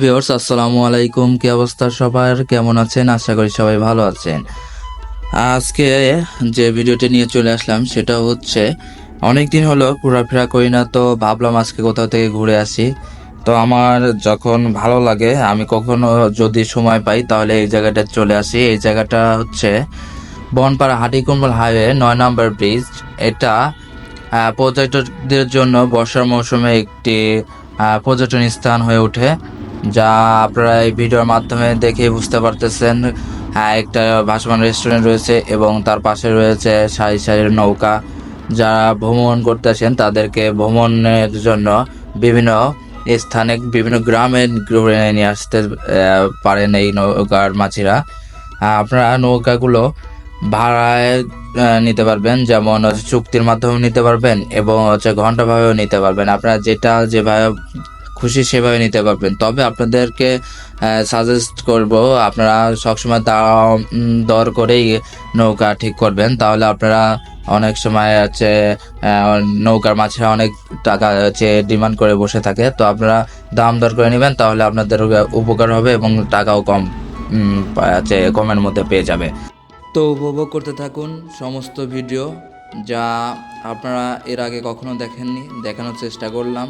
Viewers, আসসালামু আলাইকুম। কি অবস্থা সবার? কেমন আছেন? আশা করি সবাই ভালো আছেন। আজকে যে ভিডিওটি নিয়ে চলে আসলাম, সেটা হচ্ছে অনেক দিন হলো ঘোরাফেরা করি না, তো ভাবলাম আজকে কোথাও থেকে ঘুরে আসি। তো আমার যখন ভালো লাগে, আমি কখনো যদি সময় পাই, তাহলে এই জায়গাটা চলে আসি। এই জায়গাটা হচ্ছে বনপাড়া হাটিকুম্বল হাইওয়ে, নয় নম্বর ব্রিজ। এটা পর্যটকদের জন্য বর্ষার মৌসুমে একটি পর্যটন স্থান হয়ে ওঠে। যা আপনারা এই ভিডিওর মাধ্যমে দেখে বুঝতে পারতেছেন। হ্যাঁ একটা ভাসমান রেস্টুরেন্ট রয়েছে এবং তার পাশে রয়েছে সারি সারির নৌকা। যারা ভ্রমণ করতে আসেন তাদেরকে ভ্রমণের জন্য বিভিন্ন স্থানে বিভিন্ন গ্রামে ঘুরে নিয়ে আসতে পারেন এই নৌকার আহ, আপনারা নৌকাগুলো ভাড়ায় নিতে পারবেন যেমন হচ্ছে চুক্তির মাধ্যমে নিতে পারবেন এবং হচ্ছে ঘণ্টা ভাবেও নিতে পারবেন। আপনারা যেটা যেভাবে খুশি সেভাবে নিতে পারবেন। তবে আপনাদেরকে সাজেস্ট করব আপনারা সবসময় দাম দর করেই নৌকা ঠিক করবেন। তাহলে আপনারা অনেক সময় আহ, নৌকার মাঝে অনেক টাকা হচ্ছে ডিমান্ড করে বসে থাকে। তো আপনারা দাম দর করে নেবেন তাহলে আপনাদের উপকার হবে এবং টাকাও কম হচ্ছে কমের মধ্যে পেয়ে যাবে। তো উপভোগ করতে থাকুন সমস্ত ভিডিও যা আপনারা এর আগে কখনো দেখেননি দেখানোর চেষ্টা করলাম।